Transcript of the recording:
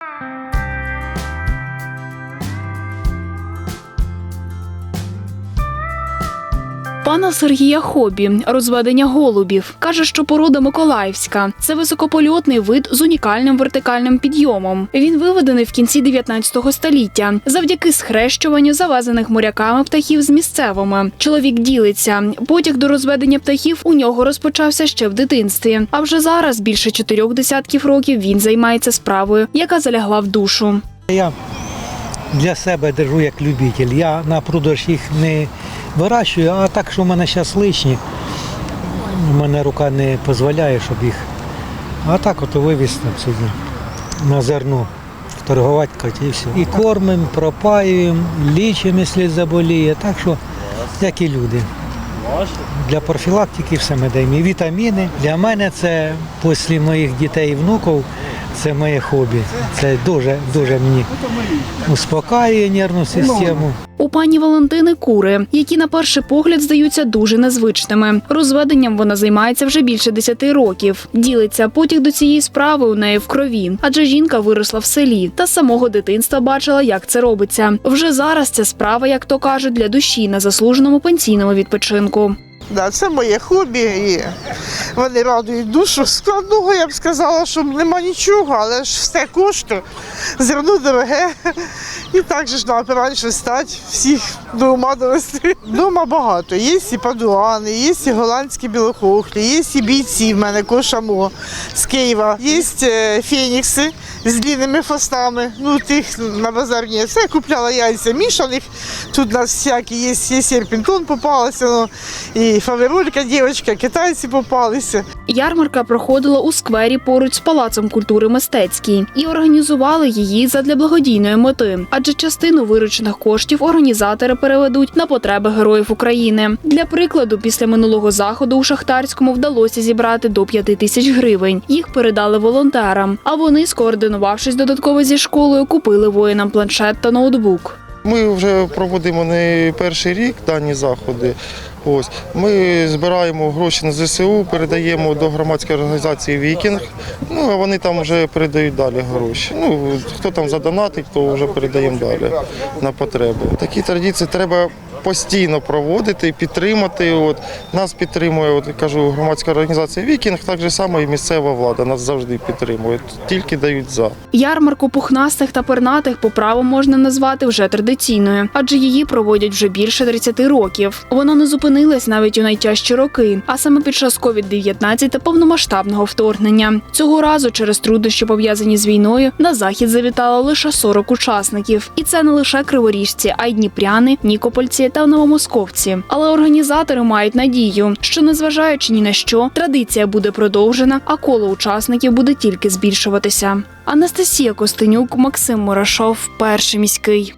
Bye. Пана Сергія хобі розведення голубів каже, що порода Миколаївська це високопольотний вид з унікальним вертикальним підйомом. Він виведений в кінці 19 століття завдяки схрещуванню завезених моряками птахів з місцевими. Чоловік ділиться. Потяг до розведення птахів у нього розпочався ще в дитинстві. А вже зараз більше чотирьох десятків років він займається справою, яка залягла в душу. Я для себе держу як любитель. Я на продаж їх не вирощую, а так, що в мене зараз лишні. У мене рука не дозволяє, щоб їх. А так от вивіз там сьогодні на зерно. Торгувати і все. І кормимо, пропаюємо, лічимо, якщо заболіє. Так що, як і люди. Для профілактики все ми даємо. І вітаміни. Для мене це після моїх дітей і внуків, це моє хобі. Це дуже, дуже мені успокаює нервну систему. У пані Валентини кури, які на перший погляд здаються дуже незвичними. Розведенням вона займається вже більше 10 років. Ділиться потяг до цієї справи у неї в крові, адже жінка виросла в селі та з самого дитинства бачила, як це робиться. Вже зараз ця справа, як то кажуть, для душі на заслуженому пенсійному відпочинку. Да, це моє хобі, і вони радують душу. Складного я б сказала, що нема нічого, але ж все коштує. Зерно дороге. І так же ж треба раніше встати, всіх до ума довести. Дома багато. Є і падуани, є і голландські білохохлі, є і бійці в мене кошамо з Києва, є е, фенікси з длинними фастами. Ну, тих на базарні. Все я купляла яйця мішаних. Тут у нас всякі є, є серпінтон попалася, ну, і фаверолька дівчинка, китайці попалися. Ярмарка проходила у сквері поруч з палацом культури мистецький і організували її задля благодійної мети, адже частину виручених коштів організатори переведуть на потреби героїв України. Для прикладу, після минулого заходу у Шахтарському вдалося зібрати до 5 тисяч гривень. Їх передали волонтерам. А вони, скоординувавшись додатково зі школою, купили воїнам планшет та ноутбук. Ми вже проводимо не перший рік дані заходи. Ось ми збираємо гроші на ЗСУ, передаємо до громадської організації Вікінг. Ну а вони там вже передають далі гроші. Ну хто там задонатить, то вже передаємо далі на потреби. Такі традиції треба постійно проводити, підтримати. От нас підтримує, от кажу, громадська організація Вікінг, так же само і місцева влада нас завжди підтримує. Тільки дають за. Ярмарку пухнастих та пернатих по праву можна назвати вже традиційною, адже її проводять вже більше 30 років. Вона не зупинилась навіть у найтяжчі роки, а саме під час COVID-19 та повномасштабного вторгнення. Цього разу через труднощі пов'язані з війною на захід завітало лише 40 учасників, і це не лише криворіжці, а й дніпряни, нікопольці та новомосковці. Але організатори мають надію, що незважаючи ні на що, традиція буде продовжена, а коло учасників буде тільки збільшуватися. Анастасія Костенюк, Максим Мурашов, перший міський.